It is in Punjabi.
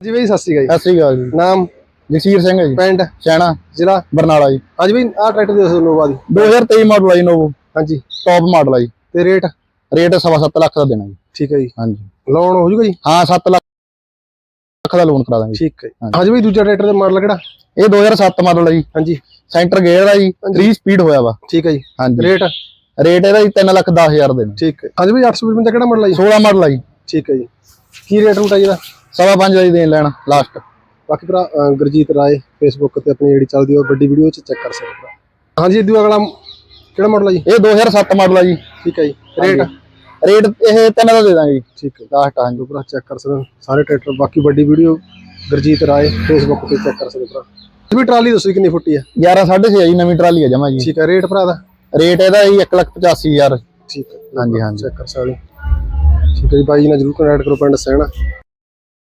ਜੀ ਬਈ ਸਤਿ ਸ਼੍ਰੀ ਅਕਾਲ ਸਤਿ ਸ੍ਰੀ ਅਕਾਲ ਜੀ। ਨਾਮ? ਜਗਸੀਰ ਸਿੰਘ ਹੈ ਜੀ। ਪਿੰਡ? ਸੈਣਾ ਜ਼ਿਲ੍ਹਾ? ਬਰਨਾਲਾ ਜੀ। ਹਾਂਜੀ ਬਈ ਆਹ ਟਰੈਕਟਰ ਦੇ ਦੱਸੋ ਨੋਵਾ ਦੀ 2023 ਮਾਡਲ ਆ ਜੀ ਨੋਵੋ ਹਾਂਜੀ। ਟੌਪ ਮਾਡਲ ਆ ਜੀ। ਤੇ ਰੇਟ ਰੇਟ ਸਵਾ ਸੱਤ ਲੱਖ ਦਾ ਦੇਣਾ ਜੀ। ਠੀਕ ਹੈ ਜੀ। ਹਾਂਜੀ। ਲੋਨ ਹੋ ਜੂਗਾ ਜੀ? ਹਾਂ 7 ਲੱਖ ਦਾ ਲੋਨ ਕਰਾ ਦਾਂਗੇ ਠੀਕ ਹੈ ਜੀ। ਹਾਂਜੀ। ਹਾਂਜੀ ਬਈ ਦੂਜਾ ਟਰੈਕਟਰ ਦਾ ਮਾਡਲ ਕਿਹੜਾ? ਇਹ 2007 ਮਾਡਲ ਆ ਜੀ। ਹਾਂਜੀ। ਸੈਂਟਰ ਗੇਅਰ ਆ ਜੀ। 3 ਸਪੀਡ ਹੋਇਆ ਵਾ। ਠੀਕ ਹੈ ਜੀ। ਹਾਂਜੀ। ਰੇਟ ਰੇਟ ਇਹਦਾ ਜੀ 3 ਲੱਖ 10 ਹਜ਼ਾਰ ਦੇਣਾ। ਠੀਕ ਹੈ। ਹਾਂਜੀ ਬਈ 855 ਦਾ ਕਿਹੜਾ ਮਾਡਲ ਹੈ ਜੀ? 16 ਮਾਡਲ ਆ ਜੀ। ਠੀਕ ਹੈ ਜੀ। ਕੀ ਰੇਟ ਹੁੰਦਾ ਜੀ ਇਹਦਾ? ਸਵਾ ਪੰਜ ਦਾ ਜੀ ਦੇਣ ਲੈਣਾ ਲਾਸਟ ਬਾਕੀ ਭਰਾ ਅਹ, ਗੁਰਜੀਤ ਰਾਏ ਫੇਸਬੁੱਕ ਤੇ ਆਪਣੀ ਜਿਹੜੀ ਚੱਲਦੀ ਆ ਉਹ ਵੱਡੀ ਵੀਡੀਓ ਚ ਚੈੱਕ ਕਰ ਸਕਦੇ ਹੋ ਭਰਾ। ਹਾਂਜੀ ਇਹ ਦੂਆ ਅਗਲਾ ਕਿਹੜਾ ਮਾਡਲ ਹੈ ਜੀ? ਇਹ 2007 ਮਾਡਲ ਆ ਜੀ। ਠੀਕ ਹੈ ਜੀ। ਰੇਟ ਰੇਟ ਇਹ 3 ਦਾ ਦੇ ਦਾਂਗੇ ਜੀ। ਠੀਕ ਹੈ ਲਾਸਟ ਹਾਂਜੀ। ਭਰਾ ਚੈੱਕ ਕਰ ਸਕਦੇ ਹੋ ਸਾਰੇ ਟਰੈਕਟਰ ਬਾਕੀ ਵੱਡੀ ਵੀਡੀਓ ਗੁਰਜੀਤ ਰਾਏ ਫੇਸਬੁੱਕ ਤੇ ਚੈੱਕ ਕਰ ਸਕਦੇ ਭਰਾ। ਇਹ ਵੀ ਟਰਾਲੀ ਦੱਸੋ ਜੀ ਕਿੰਨੀ ਫੁੱਟੀ ਹੈ 11 6.5 ਆ ਜੀ ਨਵੀਂ ਟਰਾਲੀ ਆ ਜਮਾ ਜੀ। ਠੀਕ ਹੈ ਰੇਟ ਭਰਾ ਦਾ? ਰੇਟ ਇਹਦਾ ਜੀ 1 ਲੱਖ 85 ਹਜ਼ਾਰ। ਠੀਕ ਹੈ ਹਾਂਜੀ ਹਾਂਜੀ। ਚੈੱਕ ਕਰ ਸਕਦੇ ਹੋ। ਠੀਕ ਹੈ ਜੀ ਬਾਈ ਜੀ ਨਾਲ ਜਰੂਰ ਕੰਟੈਕਟ ਕਰੋ ਪਿੰਡ ਸਹਿਣਾ।